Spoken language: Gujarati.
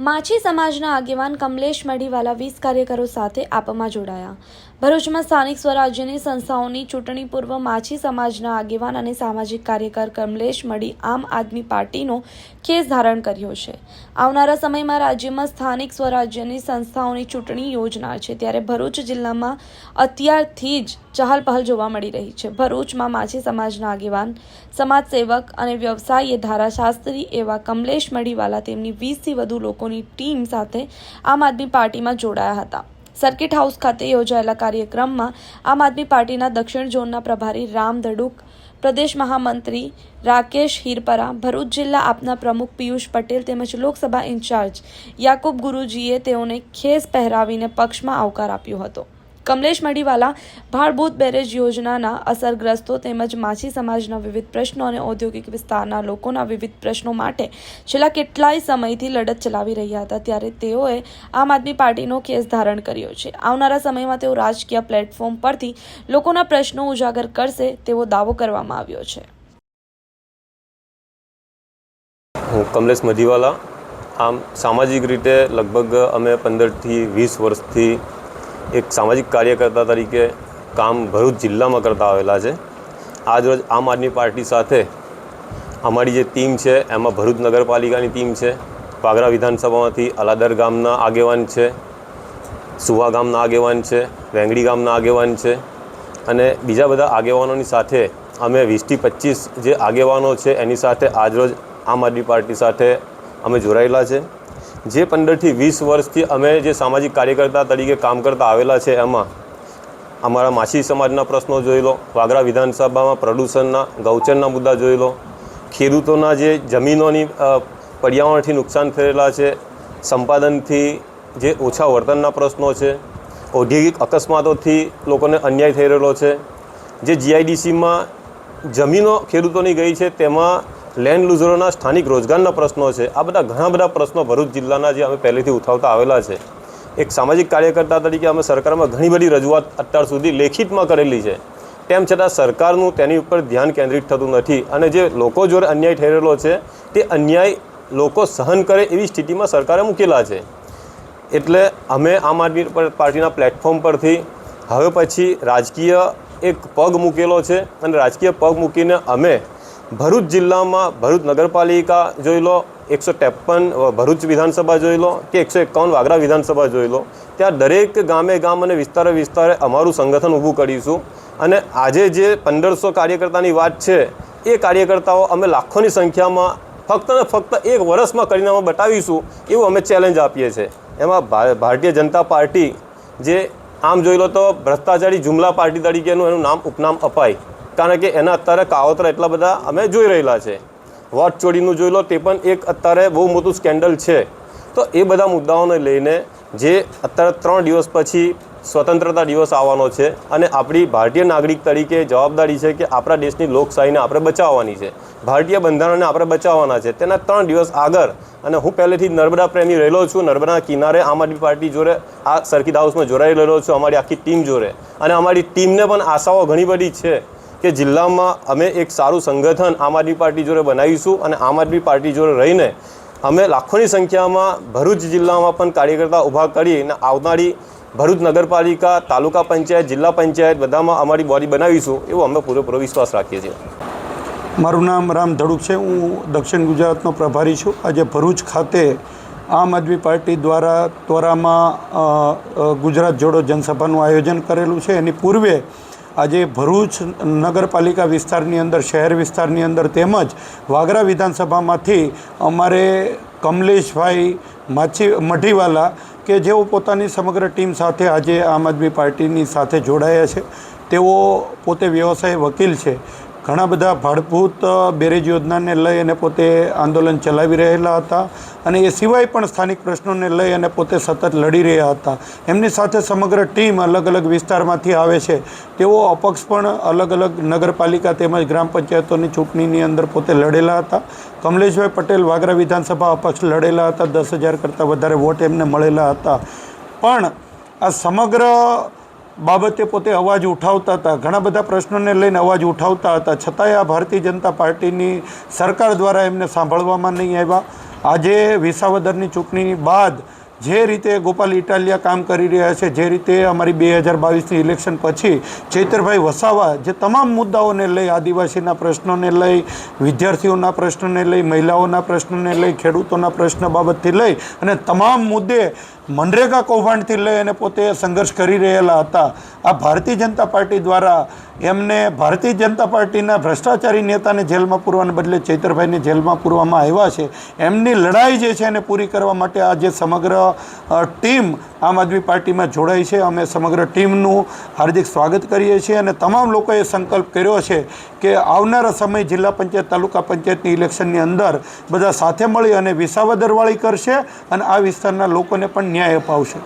માછી સમાજના આગેવાન કમલેશ મઢીવાલા વીસ કાર્યકરો સાથે આપમાં જોડાયા. ભરૂચમાં સ્થાનિક સ્વરાજ્યની સંસ્થાઓની ચૂંટણી પૂર્વ માછી સમાજના આગેવાન અને સામાજિક કાર્યકર કમલેશ મળી આમ આદમી પાર્ટીનો કેસ ધારણ કર્યો છે. આવનારા સમયમાં રાજ્યમાં સ્થાનિક સ્વરાજ્યની સંસ્થાઓની ચૂંટણી યોજના છે. ત્યારે ભરૂચ જિલ્લામાં અત્યારથી જ ચહલપહલ જોવા મળી રહી છે. ભરૂચમાં માછી સમાજના આગેવાન, સમાજસેવક અને વ્યવસાયી ધારાશાસ્ત્રી એવા કમલેશ મળીવાલા તેમની વીસથી વધુ લોકોની ટીમ સાથે આમ આદમી પાર્ટીમાં જોડાયા હતા. સર્કિટ હાઉસ ખાતે યોજાયેલા કાર્યક્રમમાં આમ આદમી પાર્ટીના દક્ષિણ ઝોનના પ્રભારી રામ ધડુક પ્રદેશ મહામંત્રી રાકેશ હિરપરા, ભરૂચ જિલ્લા આપના પ્રમુખ પિયુષ પટેલ તેમજ લોકસભા ઇન્ચાર્જ યાકુબ ગુરુજીએ તેઓને ખેસ પહેરાવીને પક્ષમાં આવકાર આપ્યો હતો. કમલેશ મડીવાલા ભાડભૂત બેરેજ યોજનાના અસરગ્રસ્તો તેમજ માછી સમાજના વિવિધ પ્રશ્નો અને ઔદ્યોગિક વિસ્તારના લોકોના વિવિધ પ્રશ્નો માટે છેલ્લા કેટલાય સમયથી લડત ચલાવી રહ્યા હતા. ત્યારે તેઓએ આમ આદમી પાર્ટીનો કેસ ધારણ કર્યો છે. આવનારા સમયમાં તેઓ રાજકીય પ્લેટફોર્મ પરથી લોકોના પ્રશ્નો ઉજાગર કરશે તેવો દાવો કરવામાં આવ્યો છે. હું કમલેશ મધીવાલા આમ સામાજિક રીતે લગભગ અમે પંદરથી વીસ વર્ષથી એક સામાજિક કાર્યકર્તા તરીકે કામ ભરૂચ જિલ્લામાં કરતા આવેલા છે. આજ રોજ આમ આદમી પાર્ટી સાથે અમારી જે ટીમ છે, એમાં ભરૂચ નગરપાલિકાની ટીમ છે પાગરા વિધાનસભામાંથી અલાદર ગામના આગેવાન છે, સુવા ગામના આગેવાન છે, વેંગડી ગામના આગેવાન છે અને બીજા બધા આગેવાનોની સાથે અમે વીસથી પચીસ જે આગેવાનો છે, એની સાથે આજરોજ આમ આદમી પાર્ટી સાથે અમે જોડાયેલા છે. જે પંદરથી વીસ વર્ષથી અમે જે સામાજિક કાર્યકર્તા તરીકે કામ કરતા આવેલા છે, એમાં અમારા માછી સમાજના પ્રશ્નો જોઈ લો, વાગરા વિધાનસભામાં પ્રદૂષણના, ગૌચરના મુદ્દા જોઈ લો, ખેડૂતોના જે જમીનોની પર્યાવરણથી નુકસાન થયેલા છે, સંપાદનથી જે ઓછા વર્તનના પ્રશ્નો છે, ઔદ્યોગિક અકસ્માતોથી લોકોને અન્યાય થઈ રહેલો છે, જે જીઆઈડીસીમાં જમીનો ખેડૂતોની ગઈ છે, તેમાં લેન્ડ લૂઝરોના સ્થાનિક રોજગારના પ્રશ્નો છે. આ બધા ઘણા બધા પ્રશ્નો ભરૂચ જિલ્લાના જે અમે પહેલેથી ઉઠાવતા આવેલા છે. એક સામાજિક કાર્યકર્તા તરીકે અમે સરકારમાં ઘણી બધી રજૂઆત અત્યાર સુધી લેખિતમાં કરેલી છે. તેમ છતાં સરકારનું તેની ઉપર ધ્યાન કેન્દ્રિત થતું નથી અને જે લોકો જોડે અન્યાય થઈ રહેલો છે, તે અન્યાય લોકો સહન કરે એવી સ્થિતિમાં સરકારે મૂકેલા છે. એટલે અમે આમ આદમી પર- પાર્ટીના પ્લેટફોર્મ પરથી હવે પછી રાજકીય એક પગ મૂકેલો છે અને રાજકીય પગ મૂકીને અમે ભરૂચ જિલ્લામાં ભરૂચ નગરપાલિકા જોઈ લો, એકસો ત્રેપન ભરૂચ વિધાનસભા જોઈ લો કે એકસો એકાવન વાગરા વિધાનસભા જોઈ લો, ત્યાં દરેક ગામે ગામ અને વિસ્તારે વિસ્તારે અમારું સંગઠન ઊભું કરીશું. અને આજે જે પંદરસો કાર્યકર્તાની વાત છે, એ કાર્યકર્તાઓ અમે લાખોની સંખ્યામાં ફક્ત ને ફક્ત એક વર્ષમાં કરીને અમે બતાવીશું, એવું અમે ચેલેન્જ આપીએ છીએ. એમાં ભારતીય જનતા પાર્ટી જે આમ જોઈ લો તો ભ્રષ્ટાચારી જુમલા પાર્ટી તરીકેનું એનું નામ ઉપનામ અપાય. કારણ કે એના અત્યારે કાવતરા એટલા બધા અમે જોઈ રહેલા છે. વોટ ચોરીનું જોઈ લો, તે પણ એક અત્યારે બહુ મોટું સ્કેન્ડલ છે. તો એ બધા મુદ્દાઓને લઈને જે અત્યારે ત્રણ દિવસ પછી સ્વતંત્રતા દિવસ આવવાનો છે અને આપણી ભારતીય નાગરિક તરીકે જવાબદારી છે કે આપણા દેશની લોકશાહીને આપણે બચાવવાની છે. ભારતીય બંધારણને આપણે બચાવવાના છે. તેના ત્રણ દિવસ આગળ, અને હું પહેલેથી નર્મદા પ્રેમી રહેલો છું નર્મદાના કિનારે આમ આદમી પાર્ટી જોડે, આ સર્કિટ હાઉસમાં જોડાઈ રહેલો છું, અમારી આખી ટીમ જોડે. અને અમારી ટીમને પણ આશાઓ ઘણી બધી છે કે જિલ્લામાં અમે એક સારું સંગઠન આમ આદમી પાર્ટી જોડે બનાવીશું અને આમ આદમી પાર્ટી જોડે રહીને અમે લાખોની સંખ્યામાં ભરૂચ જિલ્લામાં પણ કાર્યકર્તા ઊભા કરીને આવનારી ભરૂચ નગરપાલિકા તાલુકા પંચાયત જિલ્લા પંચાયત બધામાં અમારી બોડી બનાવીશું એવો અમે પૂરેપૂરો વિશ્વાસ રાખીએ છીએ. મારું નામ રામ ધડુક છે. હું દક્ષિણ ગુજરાતનો પ્રભારી છું. આજે ભરૂચ ખાતે આમ આદમી પાર્ટી દ્વારા અ, ગુજરાત જોડો જનસભાનું આયોજન કરેલું છે. એની પૂર્વે આજે ભરૂચ નગરપાલિકા વિસ્તારની અંદર, શહેર વિસ્તારની અંદર તેમજ વાગરા વિધાનસભામાંથી અમારે કમલેશભાઈ માછી, મઢીવાલા કે જેઓ પોતાની સમગ્ર ટીમ સાથે આજે આમ આદમી પાર્ટીની સાથે જોડાયા છે. તેઓ પોતે વ્યવસાય વકીલ છે. ઘણા બધા ભાડભૂત બેરેજ યોજનાને લઈ અને પોતે આંદોલન ચલાવી રહેલા હતા અને એ સિવાય પણ સ્થાનિક પ્રશ્નોને લઈ અને પોતે સતત લડી રહ્યા હતા. એમની સાથે સમગ્ર ટીમ અલગ અલગ વિસ્તારમાંથી આવે છે. તેઓ અપક્ષ પણ અલગ અલગ નગરપાલિકા તેમજ ગ્રામ પંચાયતોની ચૂંટણીની અંદર પોતે લડેલા હતા. કમલેશભાઈ પટેલ વાગરા વિધાનસભા અપક્ષ લડેલા હતા. દસ હજાર કરતાં વધારે વોટ એમને મળેલા હતા. પણ આ સમગ્ર બાબતે પોતે અવાજ ઉઠાવતા હતા. ઘણા બધા પ્રશ્નોને લઈને અવાજ ઉઠાવતા હતા. છતાંય આ ભારતીય જનતા પાર્ટીની સરકાર દ્વારા એમને સાંભળવામાં નહીં આવ્યા. આજે વિસાવદરની ચૂંટણી બાદ જે રીતે ગોપાલ ઇટાલિયા કામ કરી રહ્યા છે, જે રીતે અમારી બે હજાર બાવીસની ઇલેક્શન પછી ચૈતરભાઈ વસાવા જે તમામ મુદ્દાઓને લઈ, આદિવાસીના પ્રશ્નોને લઈ, વિદ્યાર્થીઓના પ્રશ્નને લઈ, મહિલાઓના પ્રશ્નને લઈ, ખેડૂતોના પ્રશ્ન બાબતથી લઈ અને તમામ મુદ્દે મનરેગા કૌભાંડથી લઈ અને પોતે સંઘર્ષ કરી રહેલા હતા. આ ભારતીય જનતા પાર્ટી દ્વારા એમને ભારતીય જનતા પાર્ટીના ભ્રષ્ટાચારી નેતાને જેલમાં પૂરવાને બદલે ચૈતરભાઈને જેલમાં પૂરવામાં આવ્યા છે. એમની લડાઈ જે છે એને પૂરી કરવા માટે આ જે સમગ્ર ટીમ આમ આદમી પાર્ટીમાં જોડાઈ છે. અમે સમગ્ર ટીમનું હાર્દિક સ્વાગત કરીએ છીએ અને તમામ લોકોએ સંકલ્પ કર્યો છે કે આવનારા સમય જિલ્લા પંચાયત, તાલુકા પંચાયતની ઇલેક્શનની અંદર બધા સાથે મળી અને વિસાવદરવાળી કરશે અને આ વિસ્તારના લોકોને પણ ન્યાય અપાવશે.